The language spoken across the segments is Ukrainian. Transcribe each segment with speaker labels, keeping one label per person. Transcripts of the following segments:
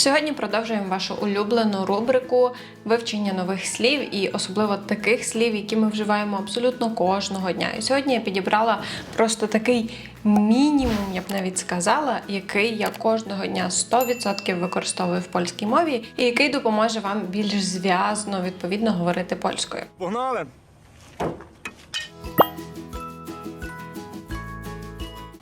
Speaker 1: Сьогодні продовжуємо вашу улюблену рубрику вивчення нових слів і особливо таких слів, які ми вживаємо абсолютно кожного дня. І сьогодні я підібрала просто такий мінімум, я б навіть сказала, який я кожного дня 100% використовую в польській мові, і який допоможе вам більш зв'язно відповідно говорити польською.
Speaker 2: Poghnale!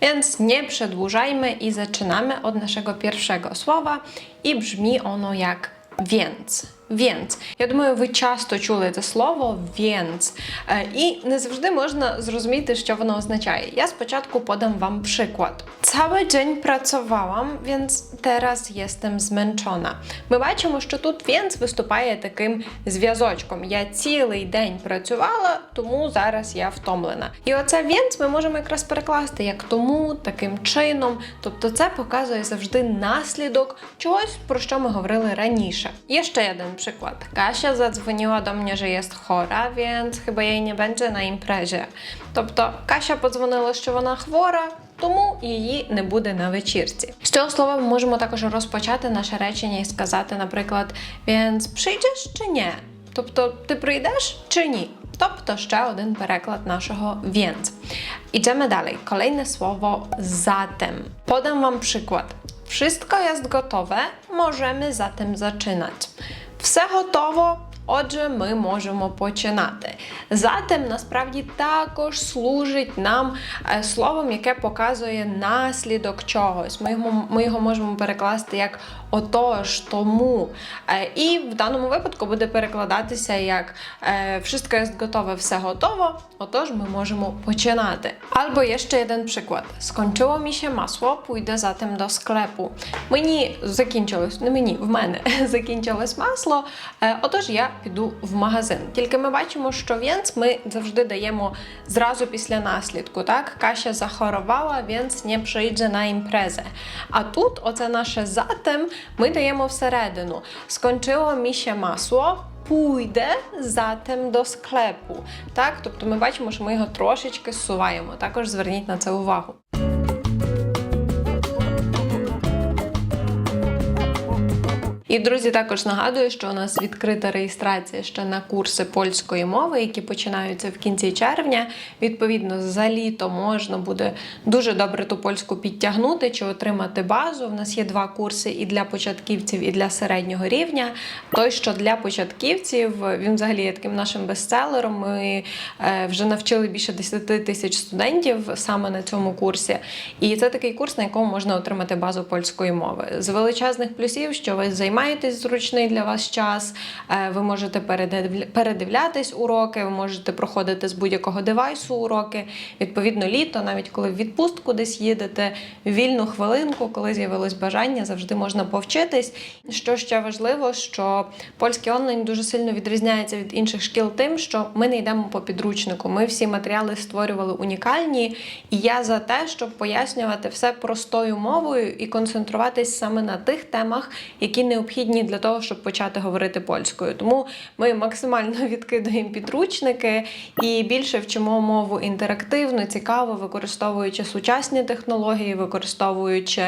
Speaker 1: Więc nie przedłużajmy i zaczynamy od naszego pierwszego słowa i brzmi ono jak więc. Więc. Я думаю, ви часто чули це слово więc. Е, І не завжди можна зрозуміти, що воно означає. Я спочатку подам вам przykład. Cały dzień pracowałam, więc teraz jestem zmęczona. Ми бачимо, що тут więc виступає таким зв'язочком. Я цілий день працювала, тому зараз я втомлена. І оце więc ми можемо якраз перекласти як тому, таким чином. Тобто це показує завжди наслідок чогось, про що ми говорили раніше. Є ще один przykład. Kasia zadzwoniła do mnie, że jest chora, więc chyba jej nie będzie na imprezie. Тобто Кася подзвонила, що вона хвора, тому її не буде на вечірці. З цього слова ми можемо також розпочати наше речення і сказати, наприклад, więc przyjdziesz чи ні? Тобто, ти прийдеш чи ні? Тобто ще один переклад нашого więc. Idziemy dalej. Kolejne słowo zatem. Podam Wam przykład. Wszystko jest gotowe, możemy zatem zaczynać. Все готово, отже, ми можемо починати. Затем насправді також служить нам е, словом, яке показує наслідок чогось. Ми його, ми його можемо перекласти як отож, тому. Е, І в даному випадку буде перекладатися як е, wszystko jest gotowe, все готово, отож ми можемо починати. Albo jeszcze jeden przykład. Skończyło mi się masło, pójdę zatem do sklepu. Мені закінчилось, не мені, в мене закінчилось масло, отож я піду в магазин. Тільки ми бачимо, що więc ми завжди даємо зразу після наслідку. Так, Кася захворувала, więc nie przyjdzie на імпрезе. А тут, оце наше затем, ми даємо всередину. Скончило мі ще масло. Pójdę zatem до склепу. Так, тобто ми бачимо, що ми його трошечки зсуваємо. Також зверніть на це увагу. І друзі, також нагадую, що у нас відкрита реєстрація ще на курси польської мови, які починаються в кінці червня. Відповідно, за літо можна буде дуже добре ту польську підтягнути чи отримати базу. У нас є два курси і для початківців, і для середнього рівня. Той, що для початківців, він взагалі є таким нашим бестселером. Ми е, вже навчили більше 10 тисяч студентів саме на цьому курсі. І це такий курс, на якому можна отримати базу польської мови. З величезних плюсів, що ви займаєтесь зручний для вас час, е, ви можете передивлятись уроки, ви можете проходити з будь-якого девайсу уроки. Відповідно, літо, навіть коли в відпустку десь їдете, вільну хвилинку, коли з'явилось бажання, завжди можна повчитись. Що ще важливо, що польський онлайн дуже сильно відрізняється від інших шкіл тим, що ми не йдемо по підручнику. Ми всі матеріали створювали унікальні, і я за те, щоб пояснювати все простою мовою і концентруватись саме на тих темах, які необхідні для того, щоб почати говорити польською. Тому ми максимально відкидаємо підручники і більше вчимо мову інтерактивно, цікаво, використовуючи сучасні технології, використовуючи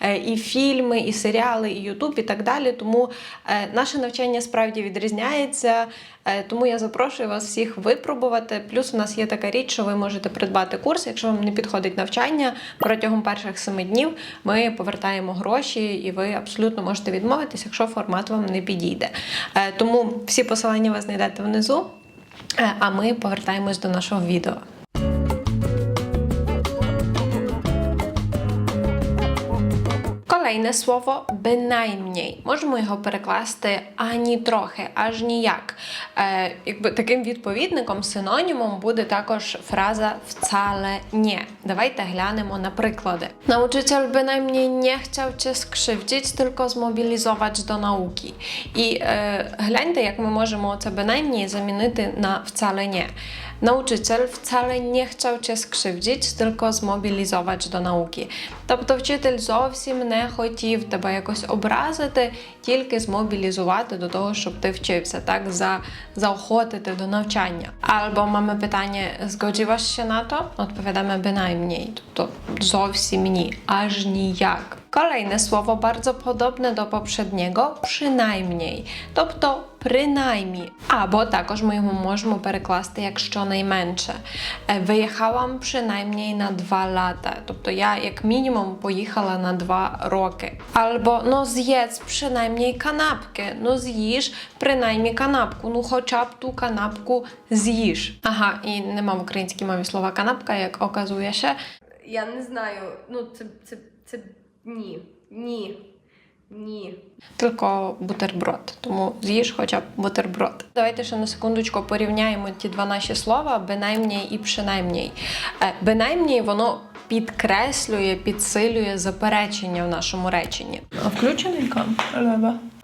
Speaker 1: е, і фільми, і серіали, і Ютуб, і так далі. Тому е, наше навчання справді відрізняється. Е, Тому я запрошую вас всіх випробувати. Плюс у нас є така річ, що ви можете придбати курс, якщо вам не підходить навчання протягом перших семи днів. Ми повертаємо гроші, і ви абсолютно можете відмовитись, якщо формат вам не підійде. Е, Тому всі посилання ви знайдете внизу. Е, А ми повертаємось до нашого відео. Kolejne słowo bynajmniej. Можемо його перекласти ані трохи, аж ніяк. Е, якби таким відповідником, синонімом буде також фраза wcale nie. Давайте глянемо на приклади. Nauczyciel bynajmniej nie chciał cię skrzywdzić, tylko zmobilizować do nauki. І е, гляньте, як ми можемо це bynajmniej замінити на wcale nie. Nauczyciel wcale nie chciał cię skrzywdzić, tylko zmobilizować do nauki. Тобто вчитель зовсім не хотів тебе якось образити, тільки змобілізувати до того, щоб ти вчився, так за, заохотити до навчання. Або mamy питання zgodziłaś się na to? Odpowiadamy bynajmniej, тобто зовсім ні, аж ніяк. Kolejne słowo bardzo podobne do poprzedniego, przynajmniej, тобто принаймні. Або також ми його можемо перекласти як щонайменше. Е, Виїхала принаймні на два лата. Тобто я як мінімум поїхала на два роки. Або ну з'їдь принаймні канапки. Ну з'їж принаймні канапку. Ну хоча б ту канапку з'їж. Ага, і нема в українській мові слова канапка, як оказує ще.
Speaker 2: Я не знаю. Ну, це, це, це ні. Ні. Ні.
Speaker 1: Тільки бутерброд, тому з'їж хоча б бутерброд. Давайте ще на секундочку порівняємо ті два наші слова «бенаймній» і «пшенаймній». Е, «Бенаймній» воно підкреслює, підсилює заперечення в нашому реченні.
Speaker 3: А включений кам?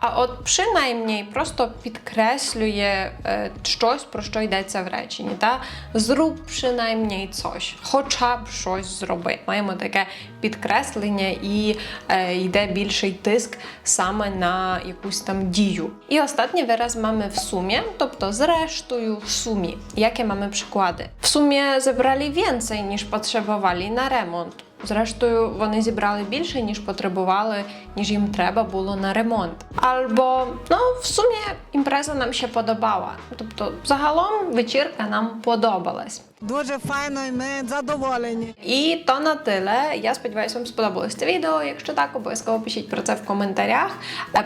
Speaker 3: Лева.
Speaker 1: А от «пшенаймній» просто підкреслює е, щось, про що йдеться в реченні. Та? Зруб принаймні coś, хоча б щось зроби. Маємо таке підкреслення і е, йде більший тиск саме на якусь там дію. І останній вираз mamy в сумі, тобто зрештою в сумі. Jakie mamy przykłady? W sumie zebrali więcej niż potrzebowali na remont. Зрештою, вони зібрали більше, ніж потребували, ніж їм треба було на ремонт. Або ну, в сумі імпреза нам ще подобала. Тобто, загалом вечірка нам подобалась.
Speaker 4: Дуже файно і ми задоволені.
Speaker 1: І то на тиле. Я сподіваюся, вам сподобалось це відео. Якщо так, обов'язково пишіть про це в коментарях.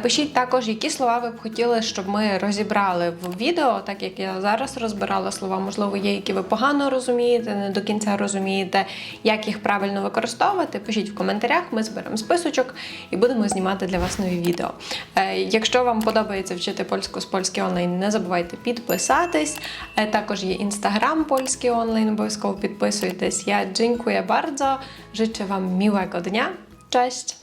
Speaker 1: Пишіть також, які слова ви б хотіли, щоб ми розібрали в відео, так як я зараз розбирала слова. Можливо, є, які ви погано розумієте, не до кінця розумієте, як їх правильно використовувати. Пишіть в коментарях, ми зберемо списочок і будемо знімати для вас нові відео. Якщо вам подобається вчити польську з польський онлайн, не забувайте підписатись. Е, Також є інстаграм польський онлайн, обов'язково підписуйтесь. Я дякую bardzo. Życzę Wam miłego dnia. Cześć!